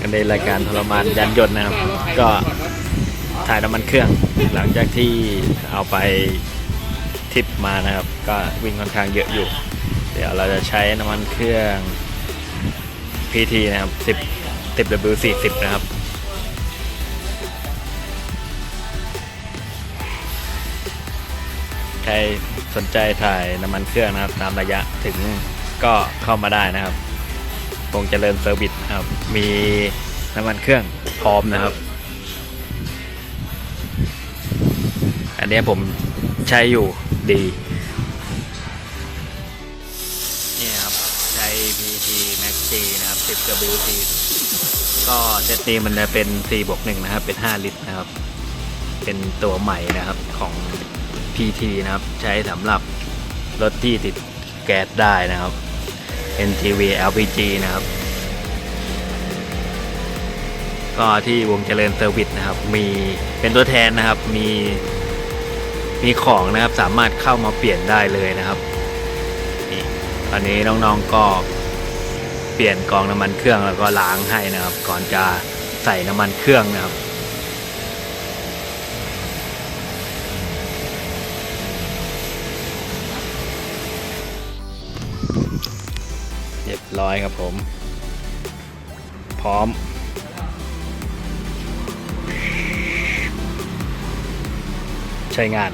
กันในรายการทรมานยานยนต์นะครับ ก็ถ่ายน้ำมันเครื่อง หลังจากที่เอาไปทริปมานะครับ ก็วิ่งค่อนข้างเยอะอยู่ เดี๋ยวเราจะใช้น้ำมันเครื่อง PT นะครับ10 10 W40 นะครับใครสนใจถ่ายน้ำมันเครื่องนะครับ ตามระยะถึงก็เข้ามาได้นะครับ คงเจริญเซอร์วิสครับ มีน้ำมันเครื่องพร้อมนะครับ อันนี้ผมใช้อยู่ดี นี่ครับ ใช้ PT Max G นะครับ 10 WT ก็เซตนี้มันจะเป็น 4 บวก 1 นะครับ เป็น 5 ลิตรนะครับ เป็นตัวใหม่นะครับของ PT นะครับ ใช้สำหรับรถที่ติดแก๊สได้นะครับ NGV LPG นะครับ ก็ที่วงเจริญเซอร์วิสนะครับ มีเป็นตัวแทนนะครับ มีมีของนะครับสามารถเข้ามาเปลี่ยนได้เลยนะครับนี่ตอนนี้น้องๆก็เปลี่ยนกองน้ำมันเครื่องแล้วก็ล้างให้นะครับ ก่อนจะใส่น้ำมันเครื่องนะครับ เรียบร้อยครับผม พร้อม ใช้งาน